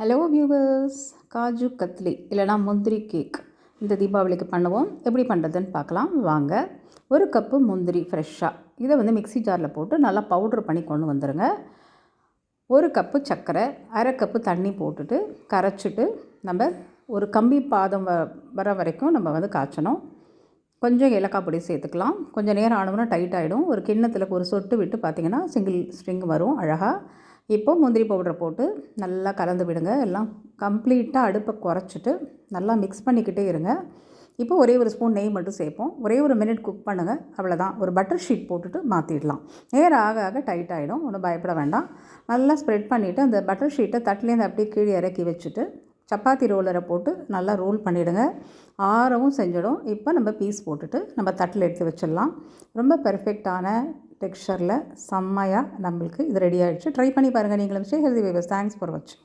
Hello viewers kaju katli இல்லைனா முந்திரி cake இந்த தீபாவளிக்கு பண்ணுவோம். எப்படி பண்ணுறதுன்னு பார்க்கலாம். வாங்க. ஒரு கப்பு முந்திரி ஃப்ரெஷ்ஷாக இதை வந்து மிக்ஸி ஜாரில் போட்டு நல்லா பவுட்ரு பண்ணி கொண்டு வந்துடுங்க ஒரு கப்பு சர்க்கரை அரை கப்பு தண்ணி போட்டுட்டு கரைச்சிட்டு நம்ம ஒரு கம்பி பாதம் வ வர வரைக்கும் நம்ம வந்து காய்ச்சணும். கொஞ்சம் ஏலக்காய் பொடி சேர்த்துக்கலாம். கொஞ்சம் நேரம் ஆனவுன்னா டைட் ஆகிடும் ஒரு கிண்ணத்தில் ஒரு சொட்டு விட்டு பார்த்தீங்கன்னா சிங்கிள் ஸ்ட்ரிங் வரும் அழகாக இப்போ முந்திரி பவுடரை போட்டு நல்லா கலந்து விடுங்க. எல்லாம் கம்ப்ளீட்டாக அடுப்பை குறைச்சிட்டு நல்லா மிக்ஸ் பண்ணிக்கிட்டே இருங்க. இப்போ ஒரே ஒரு ஸ்பூன் நெய் மட்டும் சேர்ப்போம். ஒரே ஒரு மினிட் குக் பண்ணுங்கள் அவ்வளோதான் ஒரு பட்டர் ஷீட் போட்டுட்டு மாற்றிடலாம் நேரம் ஆக ஆக டைட் ஆகிடும் ஒன்றும் பயப்பட வேண்டாம். நல்லா ஸ்ப்ரெட் பண்ணிவிட்டு அந்த பட்டர் ஷீட்டை தட்டிலேருந்து அப்படியே கீழே இறக்கி வச்சுட்டு சப்பாத்தி ரோலரை போட்டு நல்லா ரோல் பண்ணிவிடுங்க ஆறவும் செஞ்சிடும். இப்போ நம்ம பீஸ் போட்டுட்டு நம்ம தட்டில் எடுத்து வச்சிடலாம். ரொம்ப பெர்ஃபெக்டான டெக்ஸ்சரில் செம்மையாக நம்மளுக்கு இது ரெடி ஆகிடுச்சு ட்ரை பண்ணி பாருங்கள் நீங்களும் Shri healthy wavers thanks for வாட்சிங்